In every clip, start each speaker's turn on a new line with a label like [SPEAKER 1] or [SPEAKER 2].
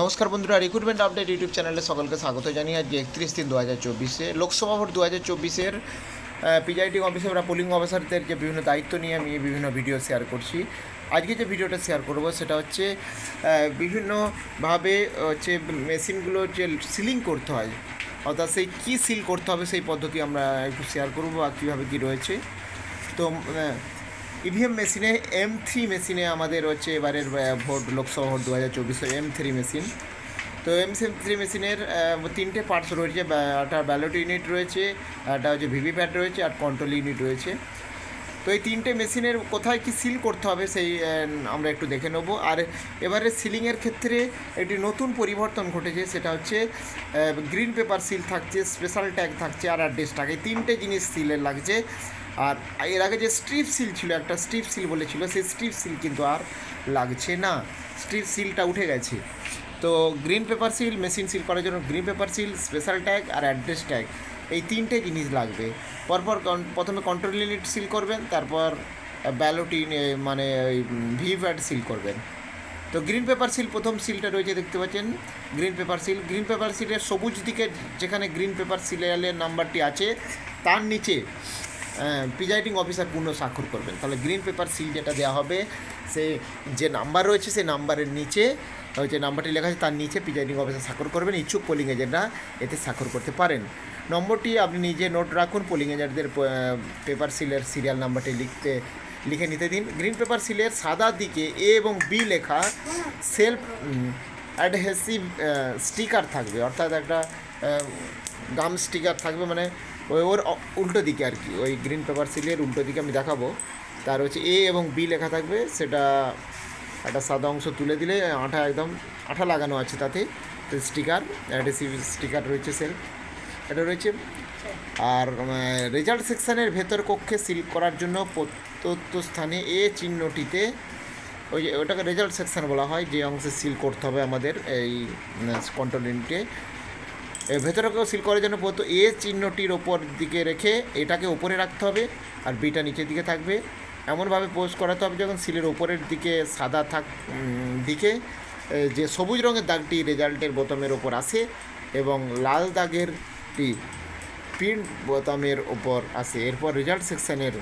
[SPEAKER 1] নমস্কার বন্ধুরা recruitment update YouTube চ্যানেলে সকলকে স্বাগত জানিয়ে আজকে একত্রিশ তিন দু হাজার চব্বিশে লোকসভা ভোট দু হাজার চব্বিশের অফিসে বা পোলিং অফিসারদের যে বিভিন্ন দায়িত্ব নিয়ে আমি বিভিন্ন ভিডিও শেয়ার করছি। আজকে যে ভিডিওটা শেয়ার করব সেটা হচ্ছে বিভিন্নভাবে হচ্ছে মেশিনগুলো যে সিলিং করতে হয়, অর্থাৎ সেই কী সিল করতে হবে সেই পদ্ধতি আমরা একটু শেয়ার করব বা কীভাবে কী রয়েছে। তো ইভিএম মেশিনে, এম থ্রি মেশিনে আমাদের হচ্ছে এবারের ভোট, লোকসভা ভোট দু হাজার চব্বিশে এম থ্রি মেশিন। তো এম থ্রি মেশিনের তিনটে পার্টস রয়েছে একটা ব্যালট ইউনিট রয়েছে একটা হচ্ছে ভিভিপ্যাট রয়েছে, আর কন্ট্রোল ইউনিট রয়েছে। তো এই তিনটে মেশিনের কোথায় কি সিল করতে হবে সেই আমরা একটু দেখে নেব। আর এবারে সিলিংয়ের ক্ষেত্রে একটি নতুন পরিবর্তন ঘটেছে, সেটা হচ্ছে গ্রিন পেপার সিল থাকছে স্পেশাল ট্যাগ থাকছে, আর অ্যাড্রেস ট্যাগ এই তিনটে জিনিস সিলের লাগছে। আর এর আগে যে স্ট্রিপ সিল ছিল, একটা স্ট্রিপ সিল বলেছিল, সেই স্ট্রিপ সিল কিন্তু আর লাগছে না। স্ট্রিপ সিলটা উঠে গেছে। তো green paper seal, machine seal করার জন্য green paper seal, special tag আর অ্যাড্রেস ট্যাগ, এই তিনটে জিনিস লাগবে। পরপর প্রথমে কন্ট্রোল ইউনিট সিল করবেন, তারপর ব্যালট মানে ওই ভিভ্যাট সিল করবেন। তো গ্রিন পেপার সিল প্রথম সিলটা রয়েছে, দেখতে পাচ্ছেন? Green paper seal, green paper সিলের সবুজ দিকে যেখানে গ্রিন পেপার সিরিয়ালের নাম্বারটি আছে, তার নিচে প্রিজাইডিং অফিসার পূর্ণ স্বাক্ষর করবেন। তাহলে গ্রিন পেপার সিল যেটা দেওয়া হবে, সে যে নাম্বার রয়েছে সেই নাম্বারের নিচে, ওই যে নাম্বারটি লেখা আছে, তার নিচে প্রিজাইডিং অফিসার স্বাক্ষর করবেন। ইচ্ছুক পোলিং এজেন্টরা এতে স্বাক্ষর করতে পারেন। নম্বরটি আপনি নিজে নোট রাখুন পোলিং এজেন্টদের পেপার সিলের সিরিয়াল নাম্বারটি লিখতে, লিখে নিতে দিন। গ্রিন পেপার সিলের সাদা দিকে এ এবং বি লেখা সেলফ অ্যাডহেসিভ স্টিকার থাকবে। অর্থাৎ একটা গাম স্টিকার থাকবে মানে ওই ওর উল্টো দিকে আর কি। ওই গ্রিন পেপার সিলের উল্টো দিকে আমি দেখাবো। তার হচ্ছে এ এবং বি লেখা থাকবে। সেটা একটা সাদা অংশ তুলে দিলে আঠা একদম, আঠা লাগানো আছে তাতে। স্টিকার অ্যাডহেসিভ স্টিকার রয়েছে সেলফ এটা রয়েছে আর রেজাল্ট সেকশানের ভেতর কক্ষে সিল করার জন্য প্রত্যন্ত স্থানে এ চিহ্নটিতে ওই যে ওটাকে রেজাল্ট সেকশন বলা হয়। যে অংশে সিল করতে হবে আমাদের এই কন্ট্রোল ইউনিটে ভেতরেকেও সিল করার জন্য প্রথম এ চিহ্নটির ওপর দিকে রেখে এটাকে ওপরে রাখতে হবে আর বিটা নিচের দিকে থাকবে। এমনভাবে পোস্ট করাতে হবে যখন সিলের ওপরের দিকে সাদা থাক দিকে যে সবুজ রঙের দাগটি রেজাল্টের বোতামের ওপর আসে এবং লাল দাগেরটি প্রিন্ট বোতামের ওপর আসে। এরপর রেজাল্ট সেকশানের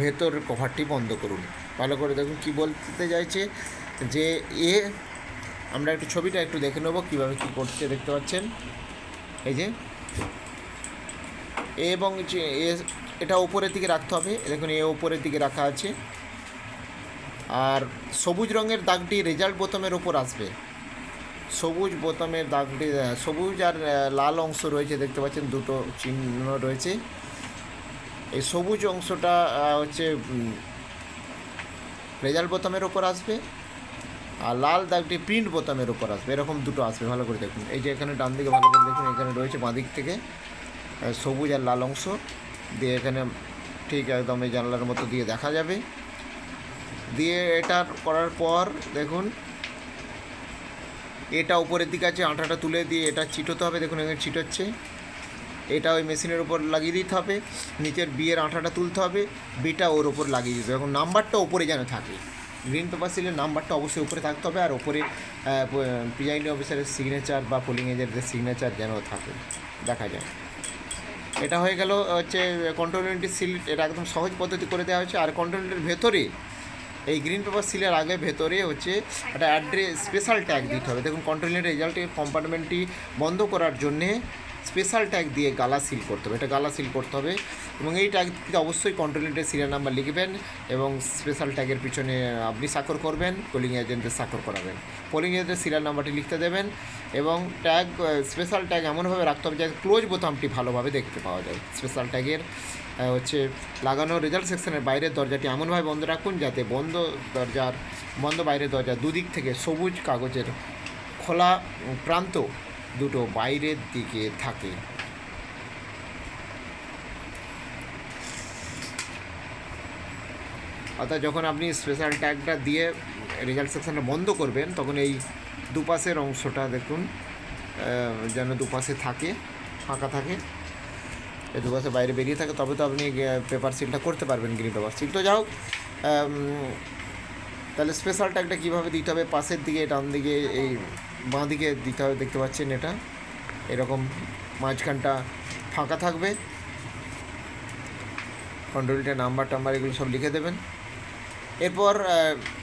[SPEAKER 1] ভেতর কভারটি বন্ধ করুন। ভালো করে দেখুন কি বলতে চাইছে যে এ আমরা একটু ছবিটা একটু দেখে নেব, কীভাবে কী করছে দেখতে পাচ্ছেন? এই যে। এবং এটা ওপরের দিকে রাখতে হবে। দেখুন, এ উপরের দিকে রাখা আছে। আর সবুজ রঙের দাগটি রেজাল্ট বোতামের ওপর আসবে। সবুজ বোতামের দাগটি সবুজ আর লাল অংশ রয়েছে, দেখতে পাচ্ছেন, দুটো চিহ্ন রয়েছে। এই সবুজ অংশটা হচ্ছে রেজাল্ট বোতামের ওপর আসবে। আর লাল দাগটি প্রিন্ট বোতামের উপর আসবে। এরকম দুটো আসবে, ভালো করে দেখুন। এই যে এখানে ডান দিকে ভালো করে দেখুন, এখানে রয়েছে বাঁ দিক থেকে সবুজ আর লাল অংশ। দিয়ে এখানে ঠিক একদম এই জানলার মতো দিয়ে দেখা যাবে। দিয়ে এটা করার পর দেখুন, এটা উপরের দিকে আছে, আঠাটা তুলে দিয়ে এটা চিটোতে হবে। দেখুন, এখানে চিটোচ্ছে এটা ওই মেশিনের উপর লাগিয়ে দিতে হবে। নিচের বিয়ের আঠাটা তুলতে হবে। বিটা ওর ওপর লাগিয়ে দিতে হবে। এখন নাম্বারটা ওপরে যেন থাকে। গ্রিন পেপার সিলের নাম্বারটা অবশ্যই উপরে থাকতে হবে আর ওপরে প্রিজাইডিং অফিসারের সিগনেচার বা পোলিং এজেন্টের সিগনেচার যেন থাকে। দেখা যায়। এটা হয়ে গেল হচ্ছে কন্ট্রোল সিল এটা একদম সহজ পদ্ধতি করে দেওয়া হয়েছে। আর কন্ট্রোল ভেতরে, এই গ্রিন পেপার সিলের আগে ভেতরে হচ্ছে একটা অ্যাড্রেস স্পেশাল ট্যাগ দিতে হবে। দেখুন কন্ট্রোল রেজাল্টের কম্পার্টমেন্টটি বন্ধ করার জন্যে স্পেশাল ট্যাগ দিয়ে গালা সিল করতে হবে। এটা গালা সিল করতে হবে এবং এই ট্যাগটিতে অবশ্যই কন্ট্রোল ইউনিটের সিরিয়াল নাম্বার লিখবেন এবং স্পেশাল ট্যাগের পিছনে আপনি স্বাক্ষর করবেন পোলিং এজেন্টদের স্বাক্ষর করাবেন। পোলিং এজেন্টের সিরিয়াল নাম্বারটি লিখতে দেবেন এবং ট্যাগ স্পেশাল ট্যাগ এমনভাবে রাখতে হবে যাতে ক্লোজ বোতামটি ভালোভাবে দেখতে পাওয়া যায়। স্পেশাল ট্যাগের হচ্ছে লাগানো রেজাল্ট সেকশনের বাইরের দরজাটি এমনভাবে বন্ধ রাখুন যাতে বন্ধ দরজার, বন্ধ বাইরের দরজা দুদিক থেকে সবুজ কাগজের খোলা প্রান্ত দুটো বাইরের দিকে থাকে। অর্থাৎ যখন আপনি স্পেশাল ট্যাগটা দিয়ে রেজাল্ট সেকশনটা বন্ধ করবেন, তখন এই দুপাশের অংশটা দেখুন যেন দুপাশে থাকে, ফাঁকা থাকে। এই দুপাশে বাইরে বেরিয়ে থাকে, তবে তো আপনি পেপার সিলটা করতে পারবেন গ্রিন পেপার সিল তো যাই হোক তাহলে স্পেশাল ট্যাগটা কীভাবে দিতে হবে? পাশের দিকে, ডান দিকে এই বাঁ দিকে দিতে হবে দেখতে পাচ্ছেন এটা। এরকম মাঝখানটা ফাঁকা থাকবে। কন্ট্রোল ইউনিটের নাম্বার টাম্বার এগুলো সব লিখে দেবেন। এরপর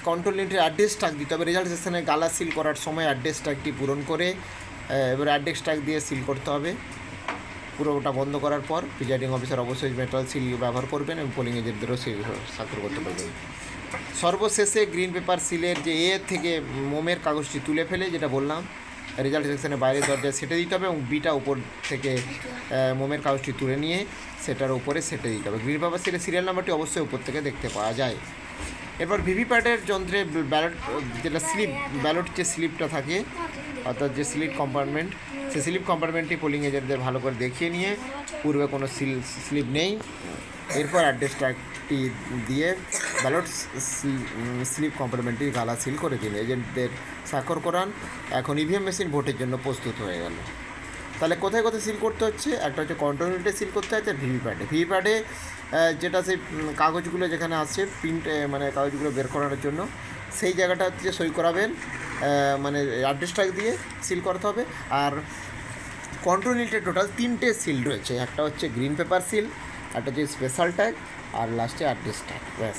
[SPEAKER 1] কন্ট্রোল ইউনিটের অ্যাড্রেস ট্যাগ দিতে হবে। রেজাল্ট সেকশনে গালা সিল করার সময় অ্যাড্রেস ট্যাগটি পূরণ করে এবার অ্যাড্রেস ট্যাগ দিয়ে সিল করতে হবে। পুরো ওটা বন্ধ করার পর প্রিজাইডিং অফিসার অবশ্যই মেটাল সিল ব্যবহার করবেন এবং পোলিং এজেন্টদেরও সিল স্বাক্ষর করতে পারবেন। সর্বশেষে গ্রিন পেপার সিলের যে এ থেকে মোমের কাগজটি তুলে ফেলে, যেটা বললাম, রেজাল্ট সেকশনের বাইরে দরজায় সেটে দিতে হবে এবং বিটা উপর থেকে মোমের কাগজটি তুলে নিয়ে সেটার উপরে সেটে দিতে হবে। গ্রিন পেপার সিলের সিরিয়াল নাম্বারটি অবশ্যই উপর থেকে দেখতে পাওয়া যায়। এরপর ভিভিপ্যাটের যন্ত্রে ব্যালট, যেটা স্লিপ, ব্যালট যে স্লিপটা থাকে, অর্থাৎ যে স্লিপ কম্পার্টমেন্ট, সেই স্লিপ কম্পার্টমেন্টটি পোলিং এজেন্টদের ভালো করে দেখিয়ে নিয়ে, পূর্বে কোনো সিল, স্লিপ নেই। এরপর অ্যাড্রেস ট্যাগটি দিয়ে ব্যালট স্লিপ কম্পার্টমেন্টটি গালা সিল করে দিন। এজেন্টদের স্বাক্ষর করান। এখন ইভিএম মেশিন ভোটের জন্য প্রস্তুত হয়ে গেল। তাহলে কোথায় কোথায় সিল করতে হচ্ছে? একটা হচ্ছে কন্ট্রোল ইউনিটে সিল করতে হচ্ছে ভিভিপ্যাডে ভিভিপ্যাডে যেটা সেই কাগজগুলো যেখানে আছে প্রিন্ট মানে কাগজগুলো বের করানোর জন্য, সেই জায়গাটা হচ্ছে সই করাবেন মানে অ্যাড্রেস ট্যাগ দিয়ে সিল করতে হবে। আর কন্ট্রোল ইউনিটে টোটাল তিনটে সিল রয়েছে। একটা হচ্ছে গ্রিন পেপার সিল একটা হচ্ছে স্পেশাল ট্যাগ আর লাস্টে ট্যাগ ব্যাস।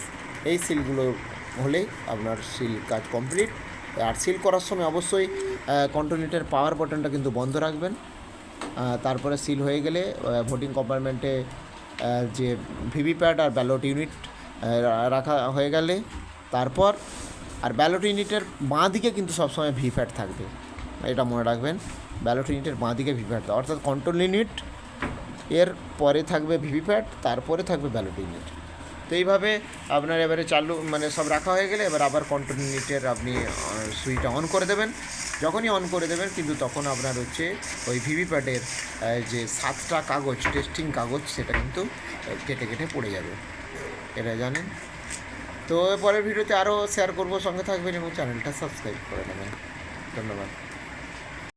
[SPEAKER 1] এই সিলগুলো হলেই আপনার সিল কাজ কমপ্লিট আর সিল করার সময় অবশ্যই কন্ট্রোল ইউনিটের পাওয়ার বাটনটা কিন্তু বন্ধ রাখবেন। তারপরে সিল হয়ে গেলে ভোটিং কম্পার্টমেন্টে যে ভিভিপ্যাট আর ব্যালট ইউনিট রাখা হয়ে গেলে, তারপর আর ব্যালট ইউনিটের বাঁ দিকে কিন্তু সবসময় ভিপ্যাট থাকবে। এটা মনে রাখবেন ব্যালট ইউনিটের বাঁ দিকে ভিভিপ্যাট অর্থাৎ কন্ট্রোল ইউনিট এর পরে থাকবে ভিভিপ্যাট তারপরে থাকবে ব্যালট ইউনিট তো এইভাবে আপনার এবারে চালু মানে সব রাখা হয়ে গেলে এবার আবার কন্ট্রোল ইউনিটের আপনি সুইচটা অন করে দেবেন। যখনই অন করে দেবেন, কিন্তু তখন আপনার হচ্ছে ওই ভিভিপ্যাটের যে সাতটা কাগজ, টেস্টিং কাগজ, সেটা কিন্তু কেটে কেটে পড়ে যাবে। এটা জানেন? তো পরের ভিডিওতে আরও শেয়ার করব। সঙ্গে থাকবেন এবং চ্যানেলটা সাবস্ক্রাইব করে নেবেন। ধন্যবাদ।